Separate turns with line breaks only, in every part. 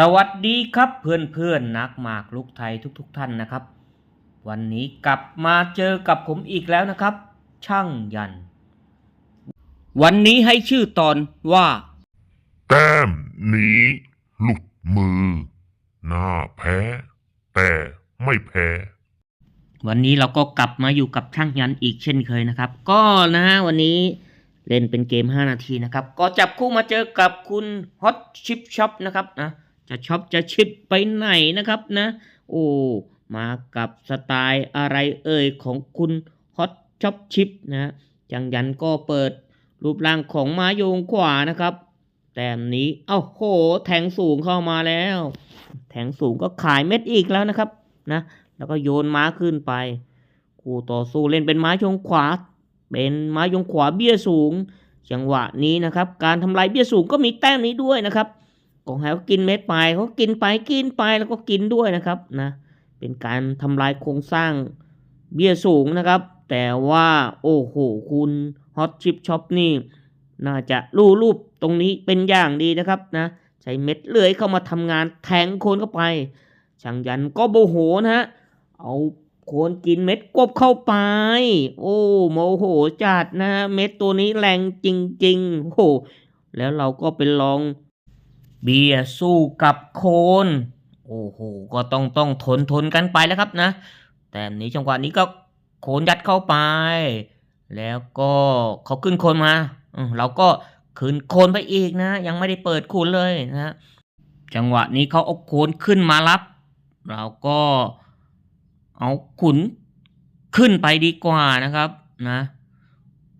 สวัสดีครับเพื่อนเพื่อนๆนักหมากลุกไทยทุกๆทท่านนะครับ วันนี้กลับมาเจอกับผมอีกแล้วนะครับ ช่างยัน วันนี้ให้ชื่อตอนว่า
แต้มหนีหลุดมือ หน้าแพ้ แต่ไม่แพ้
วันนี้เราก็กลับมาอยู่กับช่างยันอีกเช่นเคยนะครับ ก็นะฮะวันนี้เล่นเป็นเกม 5 นาทีนะครับ ก็จับคู่มาเจอกับคุณฮอตชิปช็อปนะครับนะ จะช็อปจะชิปไปไหนนะครับนะ โอ้มากับสไตล์อะไรเอ่ยของคุณฮอตช็อปชิปนะจังยันก็เปิดรูปร่างของม้าโยงขวานะครับ แต้มนี้เอ้าโห แทงสูงเข้ามาแล้ว แทงสูงก็ขายเม็ดอีกแล้วนะครับนะแล้วก็โยนม้าขึ้นไปคู่ต่อสู้เล่นเป็นม้ายงขวา เป็นม้ายงขวาเบี้ยสูง จังหวะนี้นะครับ การทำลายเบี้ยสูงก็มีแต้มนี้ด้วยนะครับ กองแหวกินเม็ดไปเขากินไปกินไปแล้วก็กินด้วยนะครับนะเป็นการทำลายโครงสร้างเบี้ยสูงนะครับ แต่ว่าโอ้โหคุณฮอตชิปช็อปนี่น่าจะรูรูปตรงนี้เป็นอย่างดีนะครับนะใช้เม็ดเลื่อยเข้ามาทำงานแทงโคนเข้าไปช่างยันก็โมโหนะฮะเอาโคนกินเม็ดกบเข้าไป โอ้โมโหจัดนะฮะเม็ดตัวนี้แรงจริงๆโอ้แล้วเราก็ไปลอง เบียสู้กับโคน โอ้โห ก็ต้องต้องทนทนกันไปแล้วครับนะ แต่นี้จังหวะนี้ก็โคนยัดเข้าไป แล้วก็เขาขึ้นโคนมา เราก็ขึ้นโคนไปอีกนะ ยังไม่ได้เปิดคูณเลยนะฮะจังหวะนี้เขาเอาโคนขึ้นมารับ เราก็เอาขุนขึ้นไปดีกว่านะครับนะ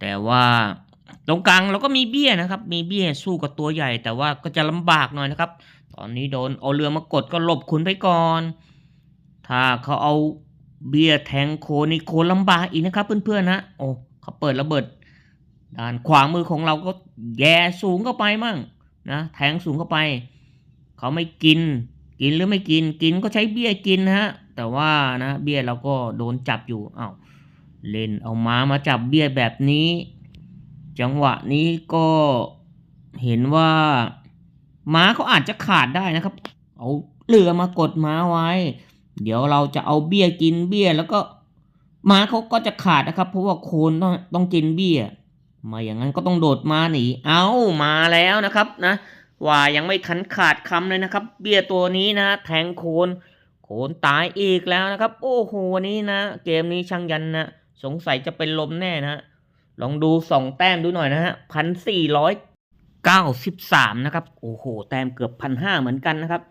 แต่ว่า ตรงกลางเราก็มีเบี้ยนะครับ มีเบี้ยสู้กับตัวใหญ่ แต่ว่าก็จะลำบากหน่อยนะครับ ตอนนี้โดนเอาเรือมากดก็หลบขุนไปก่อน ถ้าเขาเอาเบี้ยแทงโคนี่โคนลำบากอีกนะครับ เพื่อนๆนะโอ้เขาเปิดระเบิดด้านขวามือของเราก็แย่สูงเข้าไปมั่งนะแทงสูงเข้าไป เขาไม่กิน กินหรือไม่กินกินก็ใช้เบี้ยกินนะฮะแต่ว่านะเบี้ยเราก็โดนจับอยู่อ้าวเล่นเอาม้ามาจับเบี้ยแบบนี้ จังหวะนี้ก็เห็นว่าม้าเขาอาจจะขาดได้นะครับ เอาเรือมากดม้าไว้ เดี๋ยวเราจะเอาเบี้ยกินเบี้ยแล้วก็ม้าเขาก็จะขาดนะครับ เพราะว่าโคนต้องต้องกินเบี้ย มาอย่างนั้นก็ต้องโดดมาหนี เอามาแล้วนะครับนะ ว่ายังไม่ทันขาดคำเลยนะครับ เบี้ยตัวนี้นะ แทงโคน โคนตายอีกแล้วนะครับ โอ้โหวันนี้นะ เกมนี้ช่างยันนะ สงสัยจะเป็นลมแน่นะ ลองดูสองแต้มดูหน่อยนะฮะพันสี่ร้อยเก้าสิบสามนะครับ โอ้โห แต้มเกือบพันห้าเหมือนกันนะครับ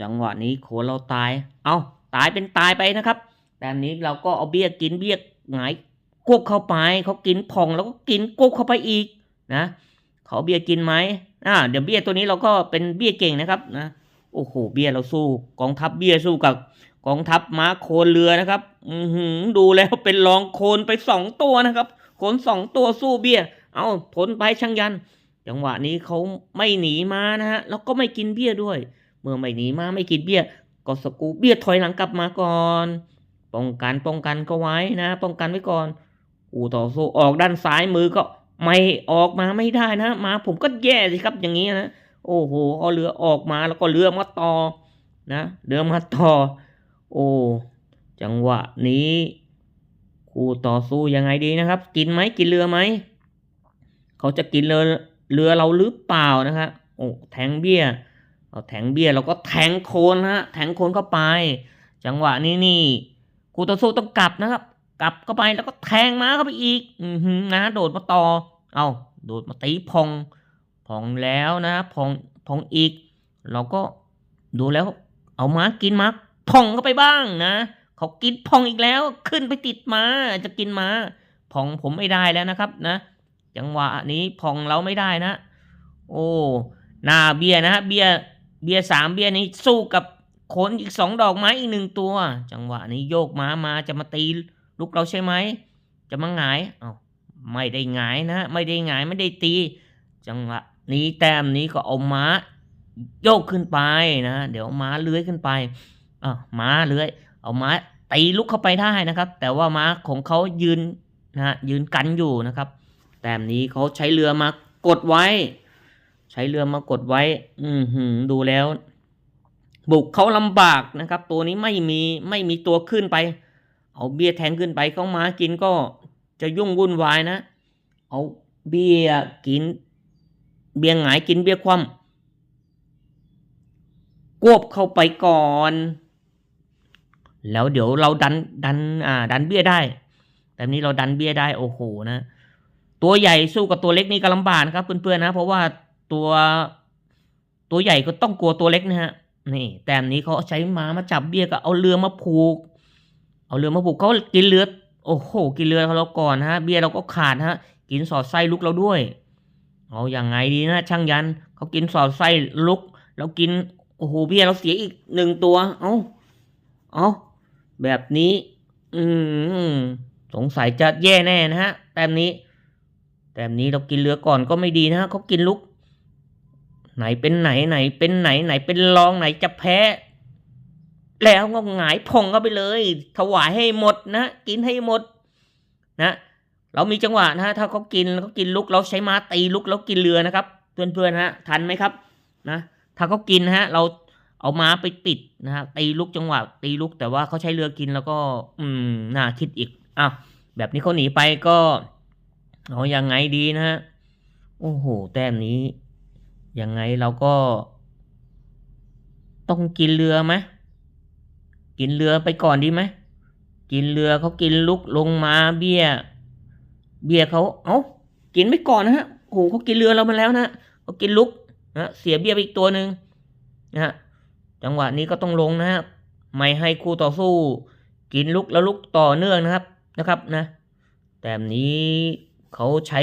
จังหวะนี้โคเราตาย เอาตายเป็นตายไปนะครับ แต้มนี้เราก็เอาเบี้ยกินเบี้ยหงายกกเข้าไปเขากินพองแล้วก็กินกกเข้าไปอีกนะเขาเบี้ยกินไหมอ่า เดี๋ยวเบี้ยตัวนี้เราก็เป็นเบี้ยเก่งนะครับนะ โอ้โห เบี้ยเราสู้ กองทัพเบี้ยสู้กับ กองทัพม้าโคนเรือนะครับ อือหือดูแล้วเป็นรองโคนไปสองตัวนะครับ โคนสองตัวสู้เบี้ย เอาทนไปช่างยัน จังหวะนี้เขาไม่หนีมานะฮะ แล้วก็ไม่กินเบี้ยด้วย เมื่อไม่หนีมาไม่กินเบี้ย ก็สกูเบี้ยถอยหลังกลับมาก่อน ป้องกันป้องกันก็ไว้นะ ป้องกันไว้ก่อนอูต่อสู้ออกด้านซ้ายมือก็ไม่ออกมาไม่ได้นะ มาผมก็แย่สิครับอย่างนี้นะ โอ้โหเอาเรือออกมาแล้วก็เรือมาต่อนะ เรือมาต่อ โอ้ จังหวะนี้ คู่ต่อสู้ยังไงดีนะครับ กินไหมกินเรือไหมเขาจะกินเรือเรือเราหรือเปล่านะครับโอ้แทงเบี้ยเอาแทงเบี้ยเราก็แทงโคนฮะแทงโคนเข้าไป จังหวะนี้นี่คู่ต่อสู้ต้องกลับนะครับ กลับเข้าไปแล้วก็แทงม้าเข้าไปอีก อือหือนะโดดมาต่อ เอาโดดมาตีพองพองแล้วนะพองพองอีก เราก็ดูแล้วเอาม้ากินม้าพองเข้าไปบ้างนะ เขากินพองอีกแล้วขึ้นไปติดมาจะกินมาพองผมไม่ได้แล้วนะครับนะจังหวะนี้พองเราไม่ได้นะ โอ้หน้าเบียนะเบียเบียสามเบียนี้สู้กับโขนอีกสองดอกไม้อีกหนึ่งตัว จังหวะนี้โยกม้ามาจะมาตีลูกเราใช่ไหมจะมาหงายเอาไม่ได้หงายนะ ไม่ได้หงายไม่ได้ตี จังหวะนี้แต้มนี้ก็เอาม้าโยกขึ้นไปนะ เดี๋ยวม้าเลื้อยขึ้นไปอะม้าเลื้อย เอาม้าตีลุกเข้าไปได้นะครับ แต่ว่าม้าของเขายืนนะฮะยืนกันอยู่นะครับ แต้มนี้เขาใช้เรือมากดไว้ ใช้เรือมากดไว้ อือหืดูแล้ว บุกเขาลำบากนะครับ ตัวนี้ไม่มีไม่มีตัวขึ้นไป เอาเบียร์แทงขึ้นไปเขามากินก็จะยุ่งวุ่นวายนะ เอาเบียร์กิน เบียร์หงายกินเบียร์คว่ำกวบเข้าไปก่อน แล้วเดี๋ยวเราดันดันอ่าดันเบี้ยได้แต่นี้เราดันเบี้ยได้โอ้โหนะ ตัวใหญ่สู้กับตัวเล็กนี่ก็ลำบากนครับเพื่อนๆนะ เพราะว่าตัวตัวใหญ่ก็ต้องกลัวตัวเล็กนะฮะนี่แต่อันนี้เขาใช้ม้ามาจับเบี้ยก็เอาเรือมาผูก เอาเรือมาผูกเขากินเรือโอ้โหกินเรือเราก่อนฮะ เบี้ยเราก็ขาดฮะ กินสอดไส้ลุกเราด้วย เอาอย่างไงดีนะช่างยันเขากินสอดไส้ลุก เรากินโอ้โหเบี้ยเราเสียอีกหนึ่งตัว เอาเอา แบบนี้ อืมสงสัยจะแย่แน่นะฮะแต้มนี้ แต้มนี้เรากินเรือก่อนก็ไม่ดีนะฮะเขากินลุก ไหนเป็นไหนไหน เป็นไหนไหนเป็นรองไหนจะแพ้ แล้วก็หงายพองเข้าไปเลย ถวายให้หมดนะกินให้หมด นะเรามีจังหวะนะฮะถ้าเขากินเขากินลุกเราใช้ม้าตีลุกแล้วกินเรือนะครับ เพื่อนๆฮะทันไหมครับ นะถ้าเขากินนะฮะเรา เอาม้าไปปิดนะฮะตีลุกจังหวะตีลุกแต่ว่าเขาใช้เรือกินแล้วก็ อืมน่าคิดอีกอ้าวแบบนี้เขาหนีไปก็เอาอยังไงดีนะฮะโอ้โห แต้มนี้ยังไงเราก็ ต้องกินเรือไหมกินเรือไปก่อนดีไหมกินเรือเขากินลุกลงมาเบี้ย เบี้ยเขาเอา้ากินไปก่อนนะฮะโอ้โหเขากินเรือเรามาแล้วนะเขากินลุกนะเสียเบี้ยไปอีกตัวหนึ่งนะฮะ จังหวะนี้ก็ต้องลงนะฮะไม่ให้คู่ต่อสู้ กินลุกแล้วลุกต่อเนื่องนะครับนะครับนะ แต่นี้เขาใช้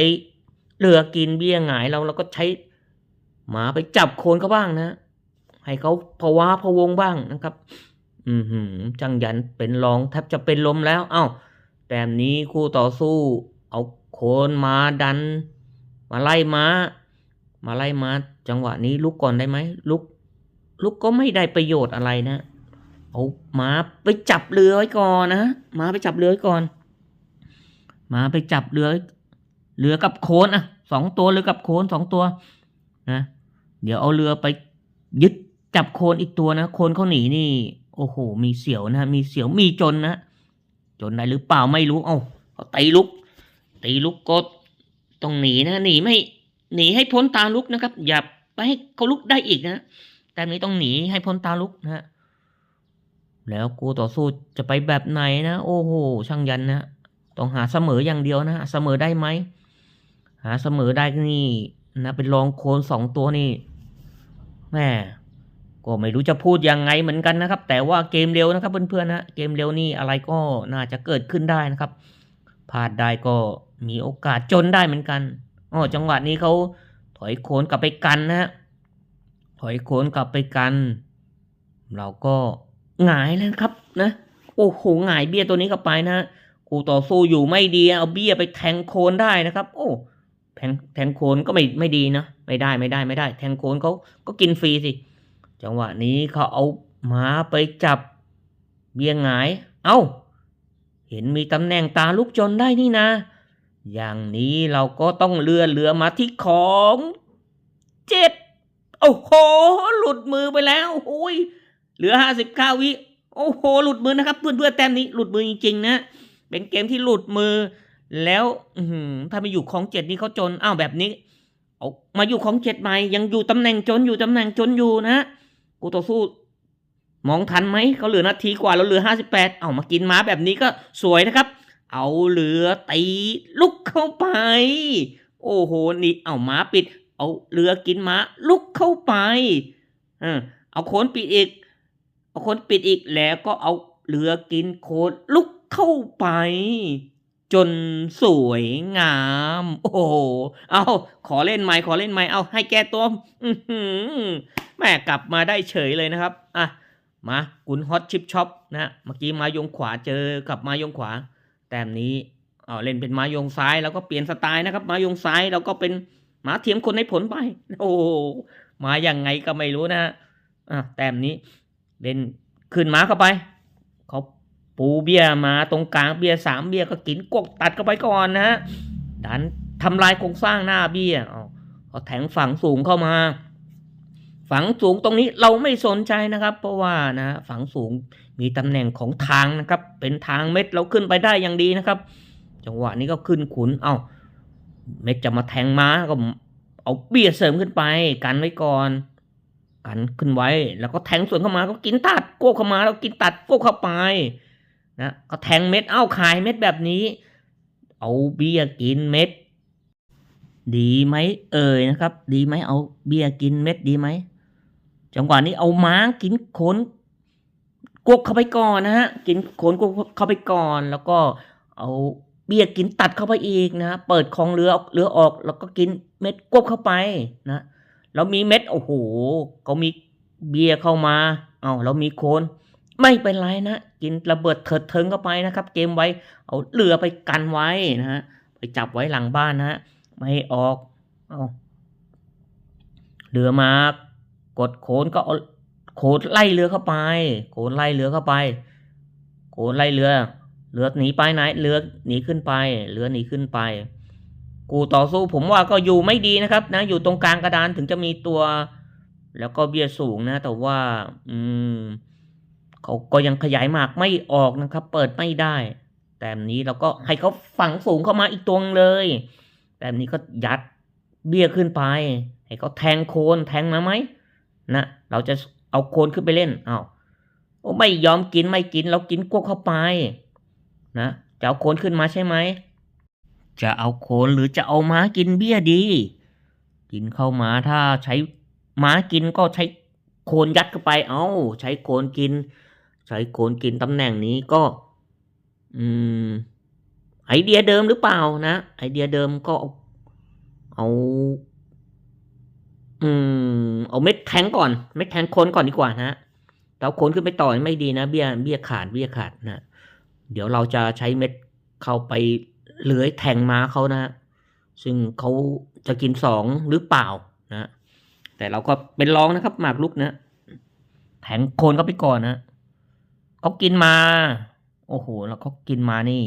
เรือกินเบี้ยหงายเราเราก็ใช้หมาไปจับโคนเขาบ้างนะ ให้เขาภาวะพะวงบ้างนะครับ อือหือจังยันเป็นรองแทบจะเป็นลมแล้ว เอ้าแต่นี้คู่ต่อสู้ เอาโคนมาดัน มาไล่ม้า มาไล่ม้าจังหวะนี้ลุกก่อนได้ไหมลุก ลุกก็ไม่ได้ประโยชน์อะไรนะเอามาไปจับเรือไว้ก่อนนะมาไปจับเรือไว้ก่อนมาไปจับเรือเรือกับโคนอะสองตัวเรือกับโคนสองตัวนะเดี๋ยวเอาเรือไปยึดจับโคนอีกตัวนะโคนเขาหนีนี่ โอ้โห มีเสียวนะ มีเสียวมีจนนะจนได้หรือเปล่าไม่รู้ เอาเขาตีลุก ตีลุกก็ต้องหนีนะหนีไม่หนีให้พ้นตาลุกนะครับ อย่าไปให้เขาลุกได้อีกนะ แต่นี้ต้องหนีให้พ้นตาลุกนะฮะแล้วกูต่อสู้จะไปแบบไหนนะ โอ้โหช่างยันนะต้องหาเสมออย่างเดียวนะเสมอได้ไหมหาเสมอได้นี่นะเป็นรองโคนสองตัวนี่แม่ก็ไม่รู้จะพูดยังไงเหมือนกันนะครับ แต่ว่าเกมเร็วนะครับเพื่อนๆนะเกมเร็วนี่อะไรก็น่าจะเกิดขึ้นได้นะครับพลาดได้ก็มีโอกาสจนได้เหมือนกันอ๋อจังหวะนี้เขาถอยโคนกลับไปกันนะฮะ อยโคนกลับไปกัน เราก็หงายแล้วครับนะ โอ้โหหงายเบี้ยตัวนี้กลับไปนะคู่ต่อสู้อยู่ไม่ดีเอาเบี้ยไปแทงโคนได้นะครับ โอ้แทงแทงโคนก็ไม่ไม่ดีนะไม่ได้ไม่ได้ไม่ได้ แทงโคนเขาก็กินฟรีสิ จังหวะนี้เขาเอาหมาไปจับเบี้ยหงาย เอา้า เห็นมีตำแหน่งตาลุกจนได้นี่นะ อย่างนี้เราก็ต้องเรือเรือมาที่ของเจ็ด โอ้โห หลุดมือไปแล้วโอ้ยเหลือห้าสิบเก้าวิ โอ้โห หลุดมือนะครับ เพื่อนเพื่อนแต้มนี้หลุดมือจริงๆนะ เป็นเกมที่หลุดมือ แล้วอืถ้ามาอยู่ของเจ็ดนี่เขาจน อ้าวแบบนี้ เอามาอยู่ของเจ็ดใหม่ ยังอยู่ตำแหน่งจนอยู่ตำแหน่งจนอยู่นะกูต่อสู้มองทันไหม เขาเหลือนาทีกว่าเราเหลือห้าสิบแปดเอามากินม้าแบบนี้ก็สวยนะครับ เอาเรือตีลุกเข้าไป โอ้โห นี่ เอาม้าปิด เอาเรือกินม้าลุกเข้าไปเออเอาโคนปิดอีก เอาโคนปิดอีกแล้วก็เอาเรือกินโคนลุกเข้าไป จนสวยงาม โอ้โหเอาขอเล่นไหมขอเล่นไหมเอาให้แก้ตัวแม่กลับมาได้เฉยเลยนะครับอะมากุนฮอตชิปช็อปนะเมื่อกี้มายงขวาเจอกับมายงขวา แต้มนี้เอาเล่นเป็นมายงซ้ายแล้วก็เปลี่ยนสไตล์นะครับ มายงซ้ายเราก็เป็น หมาเทียมคนในผลไป โอ้มาอย่างไงก็ไม่รู้นะอะแต้มนี้เล่นขึ้นมาเข้าไปเขาปูเบียมาตรงกลางเบียสามเบียก็กินกกตัดเข้าไปก่อนนะดันทำลายโครงสร้างหน้าเบียอ๋อเขาแทงฝั่งสูงเข้ามา ฝังสูงตรงนี้เราไม่สนใจนะครับ เพราะว่านะฝังสูงมีตำแหน่งของทางนะครับ เป็นทางเม็ดเราขึ้นไปได้อย่างดีนะครับ จังหวะนี้ก็ขึ้นขุนเอา้า เม็ดจะมาแทงม้าก็เอาเบี้ยเสริมขึ้นไป กันไว้ก่อน กันขึ้นไว้ แล้วก็แทงส่วนเข้ามาก็กินตัดโก้เข้ามาแล้วกินตัดโก้เข้าไปนะก็แทงเม็ดเอ้าขายเม็ดแบบนี้ เอาเบียกินเม็ด ดีไหมเอ่ยนะครับ ดีไหมเอาเบียกินเม็ดดีไหมจังหวะนี้เอาม้ากินขนกวกเข้าไปก่อนนะฮะกินขนกวกเข้าไปก่อนแล้วก็เอา เบียกินตัดเข้าไปอีกนะ เปิดคลองเรือเอาเรือออก แล้วก็กินเม็ดกวบเข้าไปนะแล้วมีเม็ดโอ้โหเขามีเบียเข้ามา เอาแล้วมีโคนไม่เป็นไรนะ กินระเบิดเถิดเทิงเข้าไปนะครับ เกมไว้ เอาเรือไปกันไว้นะฮะไปจับไว้หลังบ้านนะฮะไม่ออก เอาเรือมากดโคนก็เอาโคนไล่เรือเข้าไป โคนไล่เรือเข้าไป โคนไล่เรือ เรือหนีไปไหนเรือหนีขึ้นไปเรือหนีขึ้นไป กูต่อสู้ผมว่าก็อยู่ไม่ดีนะครับ นะ อยู่ตรงกลางกระดานถึงจะมีตัว แล้วก็เบี้ยสูงนะ แต่ว่า อืมเขาก็ยังขยายหมากไม่ออกนะครับ เปิดไม่ได้ แต่นี้เราก็ให้เขาฝังสูงเข้ามาอีกตวงเลยแบบนี้ก็ยัดเบี้ยขึ้นไป ให้เขาแทงโคนแทงมาไหมนะเราจะเอาโคนขึ้นไปเล่นเอา้าโอ้ไม่ยอมกินไม่กินเรากินกวกเข้าไป นะจะเอาโคนขึ้นมาใช่ไหม จะเอาโคนหรือจะเอาม้ากินเบี้ยดี กินเข้ามาถ้าใช้ม้ากินก็ใช้โคนยัดเข้าไป เอาใช้โคนกิน ใช้โคนกินตำแหน่งนี้ก็ อืม ไอเดียเดิมหรือเปล่านะ ไอเดียเดิมก็เอาเอาอืม เอาเม็ดแทงก่อน เม็ดแทงโคนก่อนดีกว่านะเราโคนขึ้นไปต่อไม่ดีนะ เบี้ย เบี้ยขาด เบี้ยขาดนะ เดี๋ยวเราจะใช้เม็ดเข้าไปเลื้อยแทงม้าเขานะ ซึ่งเขาจะกินสองหรือเปล่านะ แต่เราก็เป็นรองนะครับหมากลุกนะ แทงโคนเขาไปก่อนนะเขากินมา โอ้โห แล้วเขากินมานี่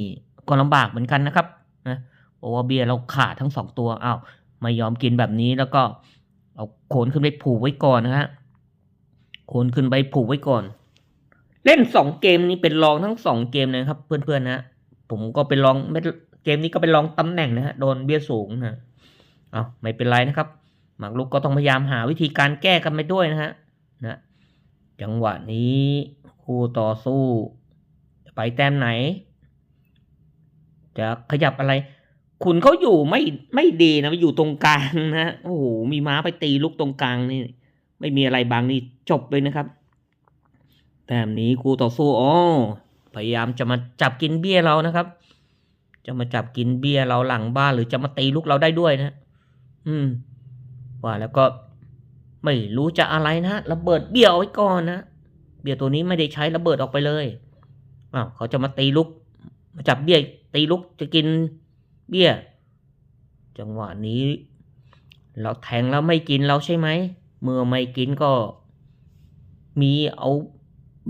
ก็ลำบากเหมือนกันนะครับนะเพราะว่าเบียร์เราขาดทั้งสองตัวอ้าวไม่ยอมกินแบบนี้แล้วก็เอาโคนขึ้นไปผูกไว้ก่อนนะฮะโคนขึ้นไปผูกไว้ก่อน เล่นสองเกมนี้เป็นรองทั้งสองเกมเลยครับ เพื่อนๆนะผมก็เป็นรองไม่เกมนี้ก็เป็นรองตำแหน่งนะฮะโดนเบี้ยสูงนะเอาไม่เป็นไรนะครับ หมากลุกก็ต้องพยายามหาวิธีการแก้กันไปด้วยนะฮะนะจังหวะนี้คู่ต่อสู้จะไปแต้มไหน จะขยับอะไร คุณเขาอยู่ไม่ไม่ดีนะอยู่ตรงกลางนะโอ้โหมีม้าไปตีลูกตรงกลางนี่ ไม่มีอะไรบางนี่จบเลยนะครับ แต่นี้คู่ต่อสู้อ๋อพยายามจะมาจับกินเบี้ยเรานะครับ จะมาจับกินเบี้ยเราหลังบ้านหรือจะมาตีลูกเราได้ด้วยนะ อืม ว่าแล้วก็ไม่รู้จะอะไรนะระเบิดเบี้ยเอาไว้ก่อนนะเบี้ยตัวนี้ไม่ได้ใช้ระเบิดออกไปเลยอ้าวเขาจะมาตีลูกมาจับเบี้ยตีลูกจะกินเบี้ย จังหวะนี้ เราแทงแล้วไม่กินเราใช่ไหมเมื่อไม่กินก็มีเอา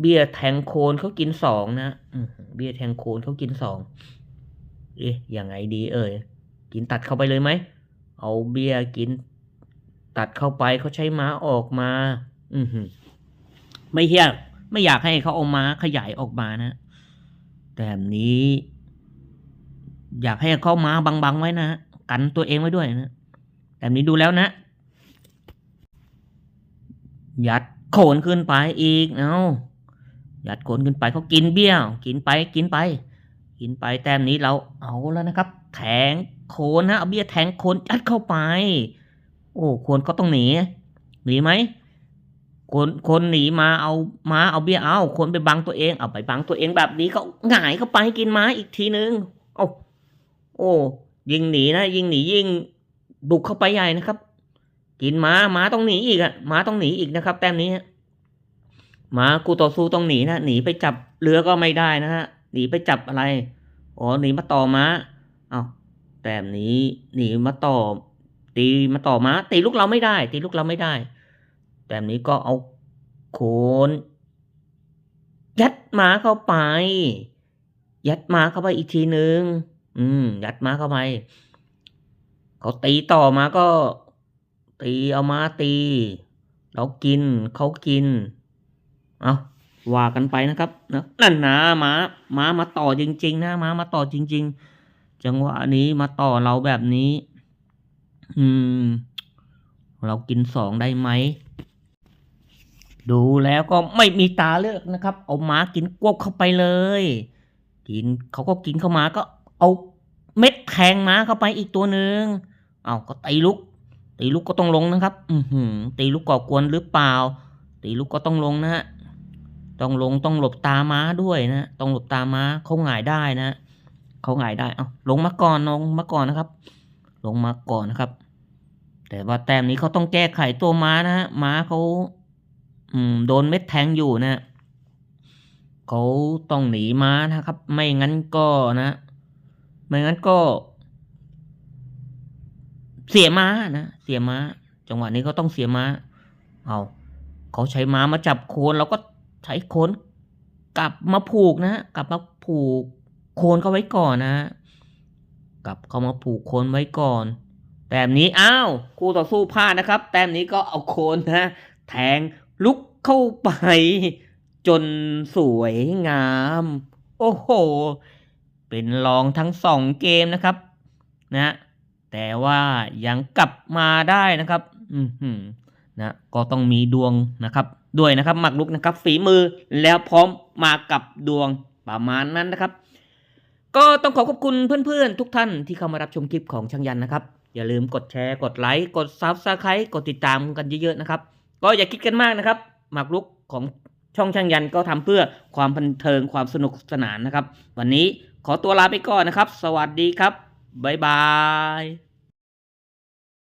เบี้ยแทงโคนเขากินสองนะเบี้ยแทงโคนเขากินสองเอ๊ะยังไงดีเอ่ยกินตัดเข้าไปเลยไหมเอาเบี้ยกินตัดเข้าไปเขาใช้ม้าออกมา อือไม่อยากไม่อยากให้เขาเอาม้าขยายออกมานะแต่แบบนี้ อยากให้เขาม้าบังๆไว้นะกันตัวเองไว้ด้วยนะแบบนี้ดูแล้วนะ ยัดโขนขึ้นไปอีกเอา ยัดโขนขึ้นไปเขากินเบี้ยว กินไปกินไป กินไปแต้มนี้เราเอาแล้วนะครับ แทงโคนนะเอาเบี้ยแทงโคนยัดเข้าไป โอ้โคนก็ต้องหนีหนีไหมคนคนหนีมาเอามาเอาเบี้ยเอาคนไปบังตัวเองเอาไปบังตัวเองแบบนี้ก็หงายเข้าไปกินม้าอีกทีนึงโอ้โอ้ยิงหนีนะยิงหนียิงบุกเข้าไปใหญ่นะครับ กินม้าม้าต้องหนีอีกอะม้าต้องหนีอีกนะครับ แต้มนี้ มากูต่อสู้ต้องหนีนะหนีไปจับเรือก็ไม่ได้นะฮะหนีไปจับอะไรอ๋อหนีมาต่อม้าเอาแต้มนี้หนีมาต่อ ตีมาต่อม้าตีลูกเราไม่ได้ ตีลูกเราไม่ได้แบบนี้ก็เอาโคนยัดม้าเข้าไป ยัดม้าเข้าไปอีกทีหนึ่งอืม ยัดม้าเข้าไป เขาตีต่อมาก็ ตีเอาม้าตี เรากินเขากิน เอาว่ากันไปนะครับนะนั่นนะม้าม้ามาต่อจริง ๆ นะม้ามาต่อจริง ๆ จังหวะนี้มาต่อเราแบบนี้ อืม เรากินสองได้ไหมดูแล้วก็ไม่มีตาเลือกนะครับ เอาม้ากินกวบเข้าไปเลย กินเขาก็กินเข้ามาก็เอาเม็ดแทงม้าเข้าไปอีกตัวหนึ่งเอาก็ตีลุก ตีลุกก็ต้องลงนะครับ อือหือตีลุกก่อกวนหรือเปล่า ตีลุกก็ต้องลงนะฮะ ต้องลงต้องหลบตาม้าด้วยนะ ต้องหลบตาม้าเขาหงายได้นะเขาหงายได้เอาลงมาก่อนลงมาก่อนนะครับ ลงมาก่อนนะครับ แต่ว่าแต้มนี้เขาต้องแก้ไขตัวม้านะฮะม้าเขาอืมโดนเม็ดแทงอยู่นะเขาต้องหนีม้านะครับ ไม่งั้นก็นะ ไม่งั้นก็ เสียม้านะเสียม้า จังหวะนี้ก็ต้องเสียม้า เอาเขาใช้ม้ามาจับโคนเราก็ ใช้โคนกลับมาผูกนะกลับมาผูกโคนเขาไว้ก่อนนะ กลับเขามาผูกโคนไว้ก่อนแต้มนี้อ้าวคู่ต่อสู้พลาดนะครับ แต้มนี้ก็เอาโคนนะแทงลุกเข้าไป จนสวยงาม โอ้โห เป็นรองทั้งสองเกมนะครับนะแต่ว่ายังกลับมาได้นะครับ อือหือนะก็ต้องมีดวงนะครับ ด้วยนะครับหมักลุกนะครับฝีมือแล้วพร้อมมากับดวงประมาณนั้นนะครับ ก็ต้องขอขอบคุณเพื่อนๆ ทุกท่านที่เข้ามารับชมคลิปของช่างยันนะครับ อย่าลืมกดแชร์ กดไลค์กดซับสไครต์กดติดตามกันเยอะๆนะครับ ก็อย่าคิดกันมากนะครับหมากรุกของช่องช่างยันก็ทำเพื่อความบันเทิงความสนุกสนานนะครับ วันนี้ขอตัวลาไปก่อนนะครับ สวัสดีครับบ๊ายบาย